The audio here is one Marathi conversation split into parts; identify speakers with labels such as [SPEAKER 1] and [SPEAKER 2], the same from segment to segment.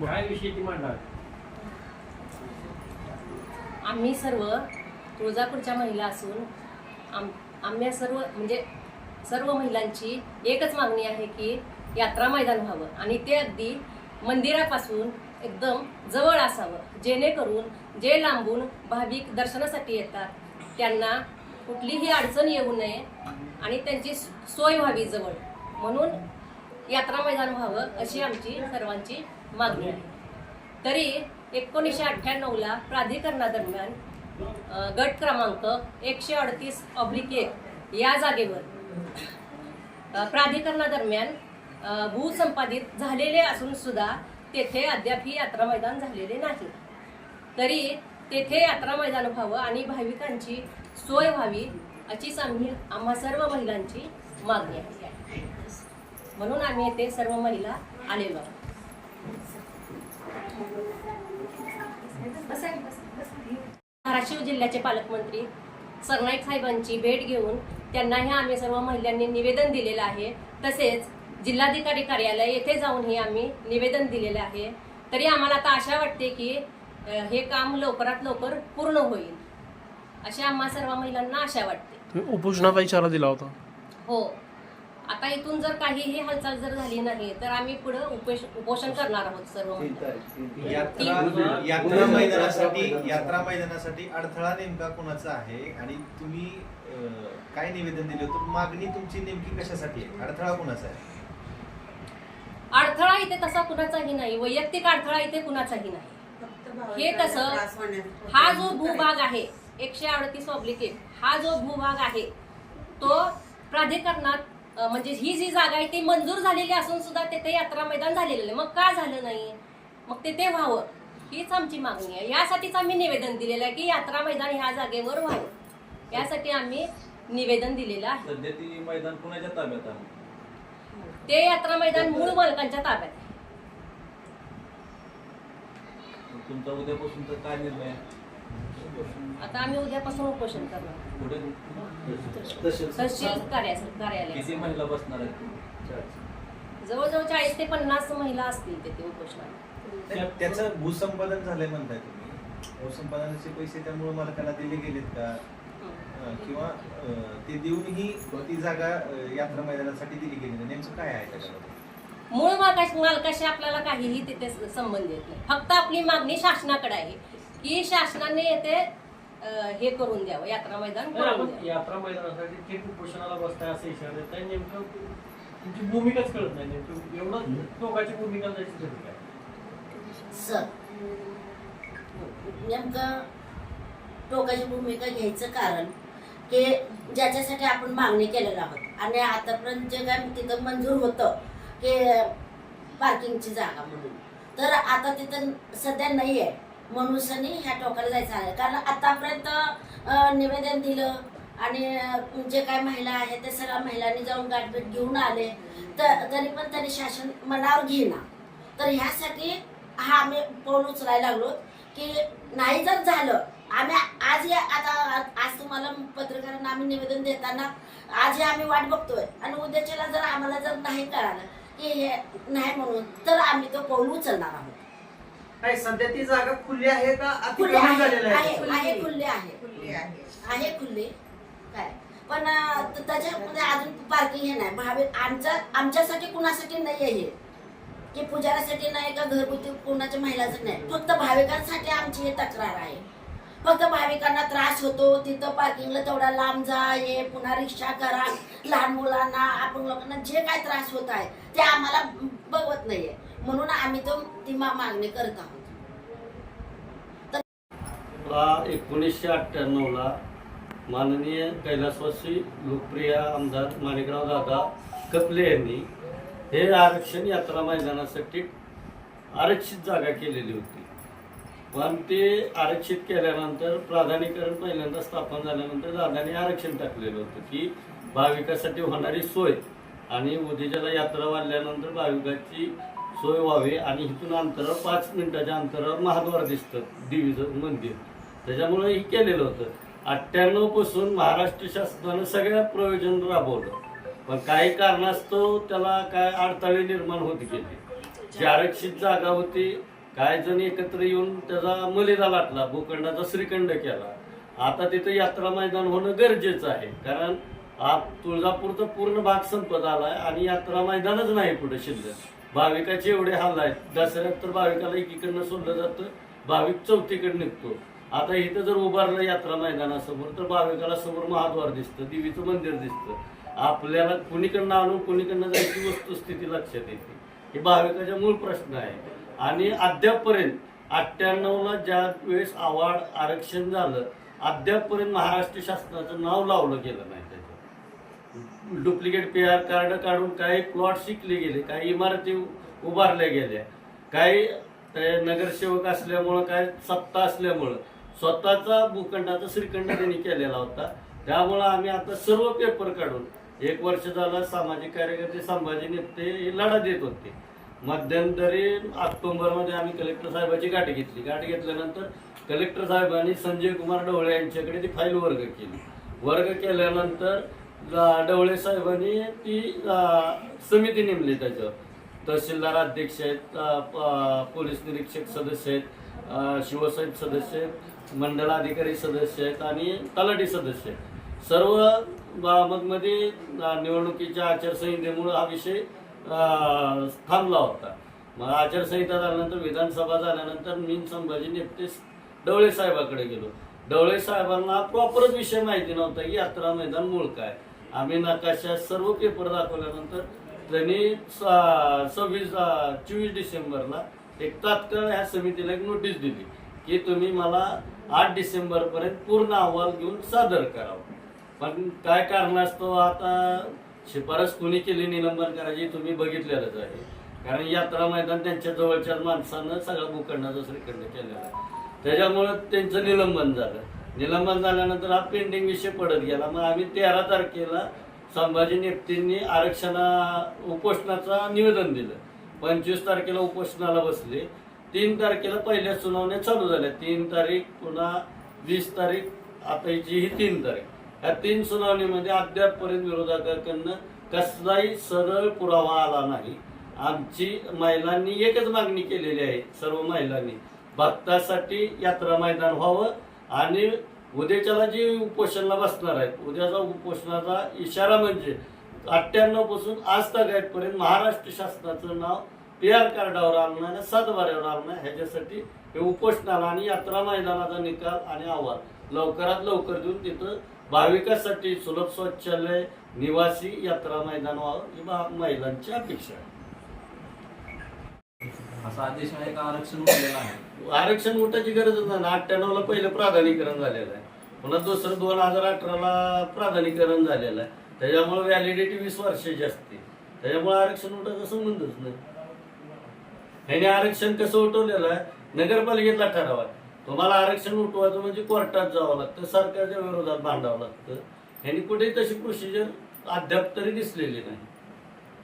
[SPEAKER 1] काय विषय ती मांडणार?
[SPEAKER 2] आम्ही सर्व तुळजापूरच्या महिला असून आम आम्ही सर्व म्हणजे सर्व महिलांची एकच मागणी आहे की यात्रा मैदान व्हावं. आणि ते अगदी मंदिरापासून एकदम जवळ असावं. जेणेकरून जे लांबून भाविक दर्शनासाठी येतात त्यांना कुठलीही अडचण येऊ नये आणि त्यांची सोय व्हावी जवळ. म्हणून यात्रा मैदान व्हावं अशी आमची सर्वांची मागणी आहे. तरी एकोणीसशे अठ्ठ्याण्णवला प्राधिकरणादरम्यान गट क्रमांक एकशे अडतीस ऑब्लिक एक या जागेवर प्राधिकरणादरम्यान भूसंपादित झालेले असून सुद्धा तेथे अद्याप ही यात्रा मैदान झालेले नाही. तरी तेथे यात्रा मैदान व्हावं आणि भाविकांची सोय व्हावी अशीच आम्ही आम्हा सर्व महिलांची मागणी आहे. म्हणून आम्ही येथे सर्व महिला आलेलो आहोत. धाराशिव जिल्ह्याचे पालकमंत्री सरनाईक साहेबांची भेट घेऊन त्यांनाही आम्ही सर्व महिलांनी निवेदन दिलेलं आहे. तसेच जिल्हाधिकारी कार्यालय येथे जाऊनही आम्ही निवेदन दिलेलं आहे. तरी आम्हाला आता आशा वाटते की हे काम लवकरात लवकर पूर्ण होईल. अशी आम्हा सर्व महिलांना आशा वाटते.
[SPEAKER 3] उपोषणाचा इशारा दिला होता.
[SPEAKER 2] हो. आता इथून जर काहीही हालचाल जर झाली नाही तर आम्ही पुढे उपोष उपोषण करणार आहोत सर्व.
[SPEAKER 4] यात्रा यात्रा मैदानासाठी यात्रा मैदानासाठी अडथळा नेमका कोणाचा आहे? आणि तुम्ही काय निवेदन दिले होतं? मागणी तुमची नेमकी कशासाठी आहे? अडथळा कोणाचा आहे?
[SPEAKER 2] अडथळा इथे तसा कुणाचाही नाही. वैयक्तिक अडथळा इथे कुणाचाही नाही. हे कसं हा जो भूभाग आहे एकशे अडतीस ऑब्लिक एक हा जो भूभाग आहे तो प्राधिकरणात म्हणजे ही जी जागा आहे ती मंजूर झालेली असून सुद्धा तेथे यात्रा मैदान झालेलं नाही. मग का झालं नाही? मग तेथे व्हावं. हीच आमची मागणी आहे. यासाठीच आम्ही निवेदन दिलेलं आहे की यात्रा मैदान ह्या जागेवर व्हावं. यासाठी आम्ही निवेदन दिलेलं आहे.
[SPEAKER 5] सध्या ती मैदान कुणाच्या ताब्यात आहे.
[SPEAKER 2] ते यात्रा मैदान मूळ मालकांच्या ताब्यात आहे.
[SPEAKER 5] तुमचा उद्यापासून काय निर्णय आहे?
[SPEAKER 2] आता आम्ही उद्यापासून उपोषण करणार.
[SPEAKER 5] पुढे?
[SPEAKER 2] तहसील कार्या कार्यालय
[SPEAKER 5] किती महिला बसणार आहेत
[SPEAKER 2] जवळजवळ चाळीस ते पन्नास महिला असतील तिथे उपोषणाला.
[SPEAKER 4] त्या- त्याचं भूसंपादन झालंय म्हणताय तुम्ही. भूसंपादनाचे पैसे त्यामुळे मालकाला दिले गेलेत का? अं, किंवा अं, ते देऊनही ती जागा अं, यात्रा मैदानासाठी दिली गेली नाही. नेमकं काय आहे त्याच्यामध्ये?
[SPEAKER 2] मूळ मालकाशी मालकाशी आपल्याला काहीही तिथे संबंध येत नाही. फक्त आपली मागणी शासनाकडे आहे. की शासनाने येथे अं, हे करून द्यावं यात्रा मैदान करून द्यावं.
[SPEAKER 1] यात्रा मैदानासाठी थेट उपोषणाला बसताय असं इशारा देत आहे नेमकं तुमची भूमिकाच कळत नाही. नेमकं एवढं टोकाची भूमिका काय?
[SPEAKER 6] सर नेमकं टोकाची भूमिका घ्यायचं कारण की ज्याच्यासाठी आपण मागणी केलेलं आहोत. आणि आतापर्यंत जे काय तिथं मंजूर होतं की पार्किंगची जागा म्हणून. तर आता तिथं सध्या नाही आहे म्हणून ह्या टोकाला जायचं आहे. कारण आतापर्यंत निवेदन दिलं आणि जे काय महिला आहेत ते सगळ्या महिलांनी जाऊन गाठभेट घेऊन आले. तर तरी पण त्यांनी शासन मनावर घेणार तर ह्यासाठी हा आम्ही पाऊल उचलायला लागलो की नाही जर झालं आम्ही आज या आता आज तुम्हाला पत्रकारांना आम्ही निवेदन देताना आज हे आम्ही वाट बघतोय. आणि उद्याच्याला जर आम्हाला जर नाही कळालं की हे नाही म्हणून तर आम्ही तो पाऊल उचलणार आहोत.
[SPEAKER 7] नाही सध्या ती जागा खुली आहे का
[SPEAKER 6] खुले
[SPEAKER 7] अतिक्रमण
[SPEAKER 6] आहे
[SPEAKER 7] झालेलं
[SPEAKER 6] आहे?
[SPEAKER 7] आहे
[SPEAKER 6] आहे खुले. आहे. आहे. खुले. काय? पण अं, त- त्याच्यामध्ये अजून पार्किंग हे नाही. भाविक आमच्या आमच्यासाठी कुणासाठी नाही आहे हे. की पुजाऱ्यासाठी नाही का घरगुती कोणाच्या महिलाचं नाही. फक्त भाविकांसाठी आमची हे तक्रार आहे. फक्त भाविकांना त्रास होतो. तिथं पार्किंगला तेवढा लांब जा हे पुन्हा रिक्षा करा. लहान मुलांना आपण लोकांना जे काय त्रास होत आहे ते आम्हाला बघवत नाहीये. म्हणून आम्ही तो ती मागणी करत आहोत.
[SPEAKER 8] ला एकोणीसशे अठ्ठ्याण्णवला माननीय कैलासवासी लोकप्रिय आमदार माणिकराव दादा कपले यांनी हे आरक्षण यात्रा मैदानासाठी आरक्षित जागा केलेली होती. पण ते आरक्षित केल्यानंतर प्राधान्यकरण पहिल्यांदा स्थापन झाल्यानंतर दादाने आरक्षण टाकलेलं होतं की भाविकासाठी होणारी सोय आणि उद्याच्याला यात्रा वाढल्यानंतर भाविकाची सोय व्हावी आणि इथून अंतरावर पाच मिनिटाच्या अंतरावर महाद्वार दिसतं देवीचं मंदिर. त्याच्यामुळे हे केलेलं होतं. अठ्ठ्याण्णवपासून महाराष्ट्र शासनानं सगळ्या प्रयोजन राबवलं. पण काही कारणास्तव त्याला काय अडथळे निर्माण होत गेले. जी आरक्षित जागा होती काय जण एकत्र येऊन त्याचा मलिदा लाटला भूखंडाचा श्रीखंड केला. आता तिथं यात्रा मैदान होणं गरजेचं आहे. कारण आज तुळजापूरचा पूर्ण भाग संपत आलाय आणि यात्रा मैदानच नाही पुढे शिल्लक. भाविकाचे एवढे हाल आहेत. दसऱ्यात तर भाविकाला एकीकडनं सोडलं जातं भाविक चौथीकडे निघतो. आता इथं जर उभारलं यात्रा मैदानासमोर तर भाविकाला समोर महाद्वार दिसतं देवीचं मंदिर दिसतं. आपल्याला कुणीकडनं आणून कुणीकडनं जायची वस्तुस्थिती लक्षात येते. हे भाविकाचा मूळ प्रश्न आहे. आणि अद्यापपर्यंत अठ्ठ्याण्णवला ज्या वेळेस आवाड आरक्षण झालं अद्यापपर्यंत महाराष्ट्र शासनाचं नाव लावलं गेलं नाही. डुप्लिकेट पी आर कार्ड काढून काही प्लॉट शिकले गेले काही इमारती उभारल्या गेल्या काही नगरसेवक असल्यामुळं काय सत्ता असल्यामुळं स्वतःचा भूखंडाचा श्रीखंड त्यांनी केलेला होता. त्यामुळं आम्ही आता सर्व पेपर काढून एक वर्ष झालं सामाजिक कार्यकर्ते संभाजी नेते हे लढा देत होते. मध्यंतरी ऑक्टोबरमध्ये आम्ही कलेक्टर साहेबाची गाठ घेतली. गाठ घेतल्यानंतर कलेक्टर साहेबांनी संजय कुमार ढवळे यांच्याकडे ती फाईल वर्ग केली. वर्ग केल्यानंतर डवळे साहेबांनी ती समिती नेमली त्याच्यावर. तहसीलदार अध्यक्ष आहेत पोलीस निरीक्षक सदस्य आहेत शिवसाहेब सदस्य आहेत मंडळ अधिकारी सदस्य आहेत आणि तलाठी सदस्य आहेत. सर्व बाबतमध्ये निवडणुकीच्या आचारसंहितेमुळे हा विषय थांबला होता. मग आचारसंहिता झाल्यानंतर विधानसभा झाल्यानंतर मी संभाजी नेते डवळे साहेबाकडे गेलो. डवळे साहेबांना प्रॉपरच विषय माहिती नव्हता की यात्रा मैदान मूळ काय. आम्ही नकाशा सर्व पेपर दाखवल्यानंतर त्यांनी सव्वीस चोवीस डिसेंबरला एक तात्काळ ह्या समितीला एक नोटीस दिली की तुम्ही मला आठ डिसेंबर पर्यंत पूर्ण अहवाल घेऊन सादर करावा. पण काय कारणास्तव आता? शिफारस कोणी केली निलंबन करायची तुम्ही बघितलेलंच आहे. कारण यात्रा मैदान त्यांच्या जवळच्या माणसानं सगळा भूखंडाचं श्रीखंड केलेला आहे. त्याच्यामुळं त्यांचं निलंबन झालं. निलंबन झाल्यानंतर हा पेंडिंग विषय पडत गेला. मग आम्ही तेरा तारखेला संभाजी नेप्तींनी आरक्षणा उपोषणाचा निवेदन दिलं. पंचवीस तारखेला उपोषणाला बसले. तीन तारखेला पहिल्या सुनावण्या चालू झाल्या. तीन तारीख पुन्हा वीस तारीख आताची ही तीन तारीख. या तीन सुनावणीमध्ये अद्यापपर्यंत विरोधकांकडनं कसलाही सरळ पुरावा आला नाही. आमची महिलांनी एकच मागणी केलेली आहे सर्व महिलांनी. भक्तासाठी यात्रा मैदान व्हावं आणि उद्याच्याला जे उपोषणाला बसणार आहेत उद्याचा उपोषणाचा इशारा म्हणजे अठ्ठ्याण्णवपासून आज तक पर्यंत महाराष्ट्र शासनाचं नाव पी आर कार्डावर आणणं आणि सातबाऱ्यावर आणणं ह्याच्यासाठी हे उपोषणाला आणि यात्रा मैदानाचा निकाल आणि आव्हान लवकरात लवकर देऊन तिथं भाविकासाठी सुलभ शौचालय निवासी यात्रा मैदान व्हावं ही महिलांची अपेक्षा आहे.
[SPEAKER 5] असा आदेश आहे का आरक्षण आहे?
[SPEAKER 8] आरक्षण उठायची गरजच नाही. अठ्ठ्याण्णव ला पहिलं प्राधान्यकरण झालेलं आहे. पुन्हा दुसरं दोन हजार अठराला प्राधान्यकरण झालेलं आहे. त्याच्यामुळे व्हॅलिडिटी वीस वर्षाची असते. त्याच्यामुळे आरक्षण उठायचा संबंधच नाही. ह्याने आरक्षण कसं उठवलेलं आहे? नगरपालिकेतला ठराव आहे. तुम्हाला आरक्षण उठवायचं म्हणजे कोर्टात जावं लागतं सरकारच्या विरोधात भांडावं लागतं. ह्यांनी कुठेही तशी प्रोसिजर अद्याप तरी दिसलेली नाही.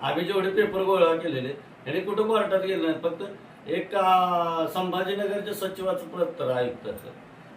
[SPEAKER 8] आम्ही जेवढे पेपर गोळा केलेले ह्याने कुठं कोर्टात गेले नाही. फक्त एक संभाजीनगरच्या सचिवाचं पत्र आयुक्ताचं.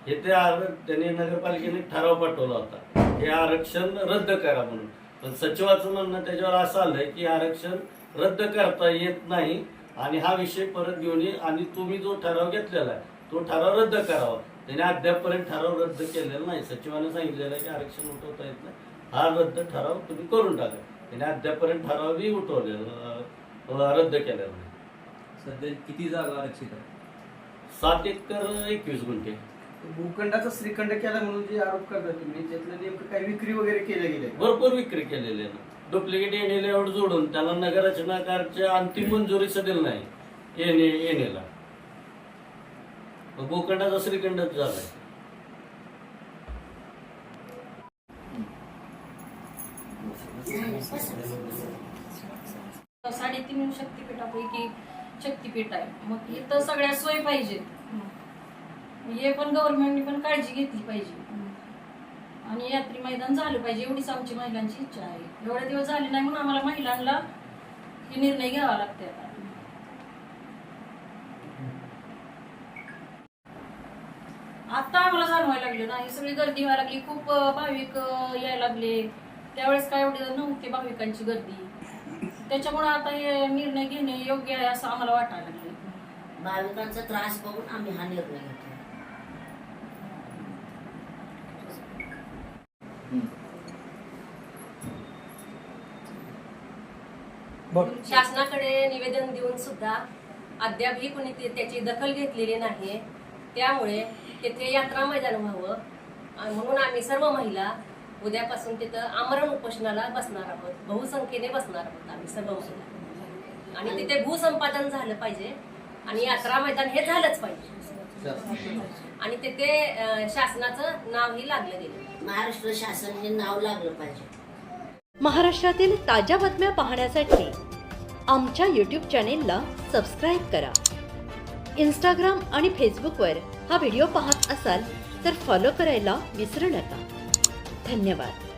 [SPEAKER 8] हे ते आर त्यांनी नगरपालिकेने ठराव पाठवला होता. हे आरक्षण रद्द करा म्हणून. पण सचिवाचं म्हणणं त्याच्यावर असं आलंय की आरक्षण रद्द करता येत नाही आणि हा विषय परत घेऊन ये आणि तुम्ही जो ठराव घेतलेला आहे तो ठराव रद्द करावा. त्याने अद्यापपर्यंत ठराव रद्द केलेला नाही. सचिवाने सांगितलेलं आहे की आरक्षण उठवता येत नाही. हा रद्द ठराव तुम्ही करून टाका. त्याने अद्यापपर्यंत ठरावही उठवलेला रद्द केलेला नाही.
[SPEAKER 5] सध्या किती जागा आरक्षित आहे
[SPEAKER 8] सात एकर एकवीस गुंठे.
[SPEAKER 7] भूखंडाचा श्रीखंड केला म्हणून जे आरोप करता तुम्ही त्यातलं नेमकं काही विक्री वगैरे केल्या गेल्या? का?
[SPEAKER 8] भरपूर विक्री केलेली आहे. डुप्लिकेट एन लेआउट जोडून त्याला नगररचनाकारच्या अंतिम मंजुरी दिली नाही एन एनेला भूखंडाचा श्रीखंडच झालाय.
[SPEAKER 2] साडेतीन शक्तिपीठापैकी शक्तिपीठ आहे. मग इथं सगळ्या सोयी पाहिजेत हे पण गव्हर्नमेंटने पण काळजी घेतली पाहिजे. आणि यात्री मैदान झालं पाहिजे एवढीच आमची महिलांची इच्छा आहे. एवढे दिवस झाले नाही म्हणून आम्हाला महिलांना हे निर्णय घ्यावा लागते आता. आता आम्हाला जाणवायला लागले ना ही सगळी गर्दी व्हायला लागली. खूप भाविक यायला लागले. त्यावेळेस काय एवढी नव्हती भाविकांची गर्दी. त्याच्यामुळे आता हे निर्णय घेणे योग्य
[SPEAKER 9] आहे असं आम्हाला वाटायला लागलं
[SPEAKER 6] भाविकांचा त्रास बघून आम्ही हा निर्णय घेतला
[SPEAKER 2] शासनाकडे निवेदन देऊन सुद्धा अद्यापही कुणी त्याची दखल घेतलेली नाही त्यामुळे तेथे यात्रा मैदान व्हावं. आणि म्हणून आम्ही सर्व महिला उद्यापासून तिथं आमरण उपोषणाला बसणार आहोत. बहुसंख्येने बसणार आहोत आम्ही सर्व महिला आणि तिथे भूसंपादन झालं पाहिजे आणि यात्रा मैदान हे झालंच पाहिजे. आणि तिथे शासनाचं नावही लागलं गेलं.
[SPEAKER 6] महाराष्ट्र शासन हे नाव लागलं पाहिजे.
[SPEAKER 10] महाराष्ट्रातील ताज्या बातम्या पाहण्यासाठी आमच्या यूट्यूब चॅनेलला सबस्क्राईब करा. इंस्टाग्राम आणि फेसबुकवर हा व्हिडिओ पाहत असाल तर फॉलो करायला विसरू नका. धन्यवाद.